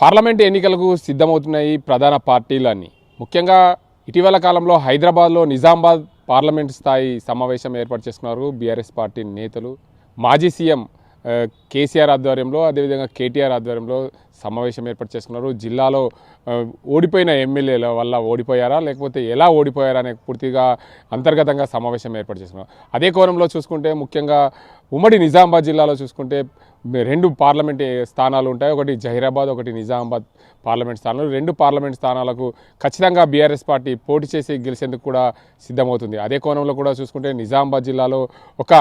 Parliament ఎన్నికలకు సిద్ధమవుతున్నాయి ప్రధాన పార్టీలన్నీ. ముఖ్యంగా ఇటీవల కాలంలో హైదరాబాద్లో నిజామాబాద్ పార్లమెంట్ స్థాయి సమావేశం ఏర్పాటు చేసుకున్నారు బీఆర్ఎస్ పార్టీ నేతలు. మాజీ సీఎం కేసీఆర్ ఆధ్వర్యంలో అదేవిధంగా కేటీఆర్ ఆధ్వర్యంలో సమావేశం ఏర్పాటు చేసుకున్నారు. జిల్లాలో ఓడిపోయిన ఎమ్మెల్యేల వల్ల ఓడిపోయారా? లేకపోతే ఎలా ఓడిపోయారా అనే పూర్తిగా అంతర్గతంగా సమావేశం ఏర్పాటు చేసుకున్నారు. అదే కోణంలో చూసుకుంటే ముఖ్యంగా ఉమ్మడి నిజామాబాద్ జిల్లాలో చూసుకుంటే రెండు పార్లమెంట్ స్థానాలు ఉంటాయి. ఒకటి జహీరాబాద్ ఒకటి నిజామాబాద్ పార్లమెంట్ స్థానాలు. రెండు పార్లమెంట్ స్థానాలకు ఖచ్చితంగా బీఆర్ఎస్ పార్టీ పోటీ చేసి గెలిచేందుకు కూడా సిద్ధమవుతుంది. అదే కోణంలో కూడా చూసుకుంటే నిజామాబాద్ జిల్లాలో ఒక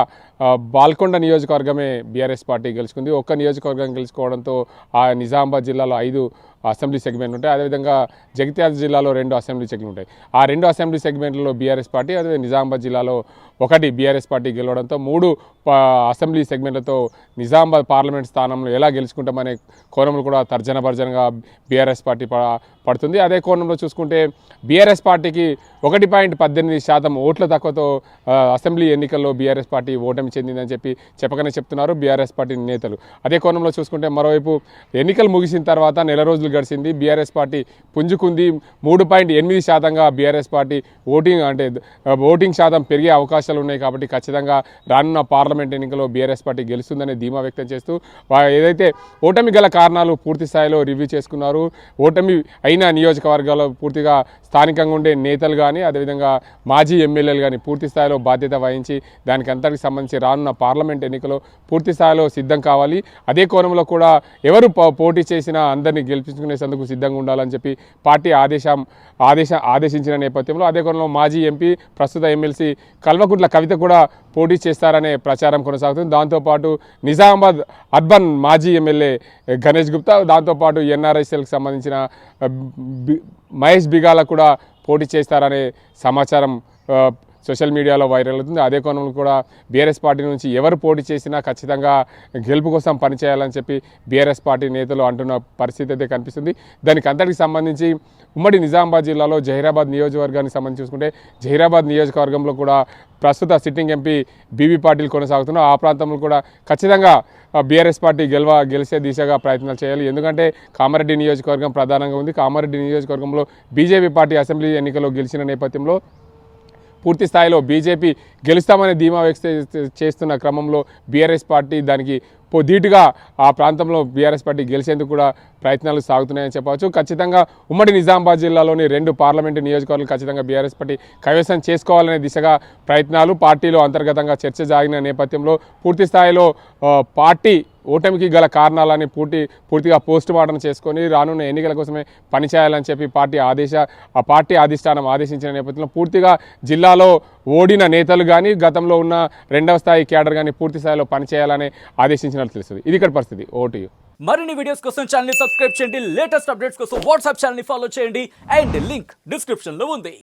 బాల్కొండ నియోజకవర్గమే బీఆర్ఎస్ పార్టీ గెలుచుకుంది. ఒక్క నియోజకవర్గం గెలుచుకోవడంతో ఆ నిజామాబాద్ జిల్లాలో ఐదు అసెంబ్లీ సెగ్మెంట్ ఉంటాయి. అదేవిధంగా జగిత్యాల జిల్లాలో రెండు అసెంబ్లీ సెగ్మెంట్ ఉంటాయి. ఆ రెండు అసెంబ్లీ సెగ్మెంట్లలో బీఆర్ఎస్ పార్టీ అదే నిజామాబాద్ జిల్లాలో ఒకటి బీఆర్ఎస్ పార్టీ గెలవడంతో మూడు అసెంబ్లీ సెగ్మెంట్లతో నిజామాబాద్ పార్లమెంట్ స్థానంలో ఎలా గెలుచుకుంటామనే కోణంలో కూడా తర్జన భర్జనగా బీఆర్ఎస్ పార్టీ పడుతుంది. అదే కోణంలో చూసుకుంటే బీఆర్ఎస్ పార్టీకి ఒకటి పాయింట్ పద్దెనిమిది శాతం ఓట్ల తక్కువతో అసెంబ్లీ ఎన్నికల్లో బీఆర్ఎస్ పార్టీ ఓటమి చెందిందని చెప్పి చెప్పకనే చెప్తున్నారు బీఆర్ఎస్ పార్టీ నేతలు. అదే కోణంలో చూసుకుంటే మరోవైపు ఎన్నికలు ముగిసిన తర్వాత నెల రోజులు గడిచింది బీఆర్ఎస్ పార్టీ పుంజుకుంది. మూడు పాయింట్ ఎనిమిది శాతంగా బీఆర్ఎస్ పార్టీ ఓటింగ్ అంటే ఓటింగ్ శాతం పెరిగే అవకాశం అవకాశాలు ఉన్నాయి కాబట్టి ఖచ్చితంగా రానున్న పార్లమెంట్ ఎన్నికల్లో బీఆర్ఎస్ పార్టీ గెలుస్తుందని ధీమా వ్యక్తం చేస్తూ ఏదైతే ఓటమి గల కారణాలు పూర్తి స్థాయిలో రివ్యూ చేసుకున్నారు ఓటమి అయిన నియోజకవర్గాల్లో పూర్తిగా స్థానికంగా ఉండే నేతలు కానీ అదేవిధంగా మాజీ ఎమ్మెల్యేలు కానీ పూర్తి స్థాయిలో బాధ్యత వహించి దానికి అంతటికి సంబంధించి రానున్న పార్లమెంట్ ఎన్నికలో పూర్తి స్థాయిలో సిద్ధం కావాలి. అదే కోణంలో కూడా ఎవరు పోటీ చేసినా అందరినీ గెలిపించుకునేందుకు సిద్ధంగా ఉండాలని చెప్పి పార్టీ ఆదేశం ఆదేశ ఆదేశించిన నేపథ్యంలో అదే కోణంలో మాజీ ఎంపీ ప్రస్తుత ఎమ్మెల్సీ కల్వకుంట్ల కవిత కూడా పోటీ చేస్తారనే ప్రచారం కొనసాగుతుంది. దాంతోపాటు నిజామాబాద్ అర్బన్ మాజీ ఎమ్మెల్యే గణేష్ గుప్తా దాంతోపాటు ఎన్ఆర్ఐసీఎల్కి సంబంధించిన మహేష్ బిగాల కూడా పోటీ చేస్తారనే సమాచారం సోషల్ మీడియాలో వైరల్ అవుతుంది. అదే కోణంలో కూడా బీఆర్ఎస్ పార్టీ నుంచి ఎవరు పోటీ చేసినా ఖచ్చితంగా గెలుపు కోసం పనిచేయాలని చెప్పి బీఆర్ఎస్ పార్టీ నేతలు అంటున్న పరిస్థితి అయితే కనిపిస్తుంది. దానికి అంతటికి సంబంధించి ఉమ్మడి నిజామాబాద్ జిల్లాలో జహీరాబాద్ నియోజకవర్గానికి సంబంధించి చూసుకుంటే జహీరాబాద్ నియోజకవర్గంలో కూడా ప్రస్తుత సిట్టింగ్ ఎంపీ బీబీ పాటిల్ కొనసాగుతున్నారు. ఆ ప్రాంతంలో కూడా ఖచ్చితంగా బీఆర్ఎస్ పార్టీ గెలవ గెలిచే దిశగా ప్రయత్నాలు చేయాలి. ఎందుకంటే కామారెడ్డి నియోజకవర్గం ప్రధానంగా ఉంది. కామారెడ్డి నియోజకవర్గంలో బీజేపీ పార్టీ అసెంబ్లీ ఎన్నికల్లో గెలిచిన నేపథ్యంలో పూర్తి స్థాయిలో బీజేపీ గెలుస్తామనే ధీమా వ్యక్త చేస్తున్న క్రమంలో బీఆర్ఎస్ పార్టీ దానికి పో- ధీటుగా ఆ ప్రాంతంలో బీఆర్ఎస్ పార్టీ గెలిచేందుకు కూడా ప్రయత్నాలు సాగుతున్నాయని చెప్పవచ్చు. ఖచ్చితంగా ఉమ్మడి నిజామాబాద్ జిల్లాలోని రెండు పార్లమెంటు నియోజకవర్గాలు ఖచ్చితంగా బీఆర్ఎస్ పార్టీ కైవసం చేసుకోవాలనే దిశగా ప్రయత్నాలు పార్టీలో అంతర్గతంగా చర్చ జరిగిన నేపథ్యంలో పూర్తి స్థాయిలో పార్టీ ఓటమికి గల కారణాలని పూర్తి పూర్తిగా పోస్ట్ మార్టం చేసుకొని రానున్న ఎన్నికల కోసమే పనిచేయాలని చెప్పి పార్టీ ఆదేశ ఆ పార్టీ అధిష్టానం ఆదేశించిన నేపథ్యంలో పూర్తిగా జిల్లాలో ఓడిన నేతలు కానీ గతంలో ఉన్న రెండవ స్థాయి క్యాడర్ కానీ పూర్తి స్థాయిలో పనిచేయాలని ఆదేశించినట్లు తెలుస్తుంది. ఇది ఇక్కడ పరిస్థితి. ఓటు మరిన్ని వీడియోస్ కోసం ఛానల్ సబ్స్క్రైబ్ చేయండి. లేటెస్ట్ అప్డేట్స్ కోసం వాట్సాప్ ఛానల్ని ఫాలో చేయండి. అండ్ లింక్ డిస్క్రిప్షన్లో ఉంది.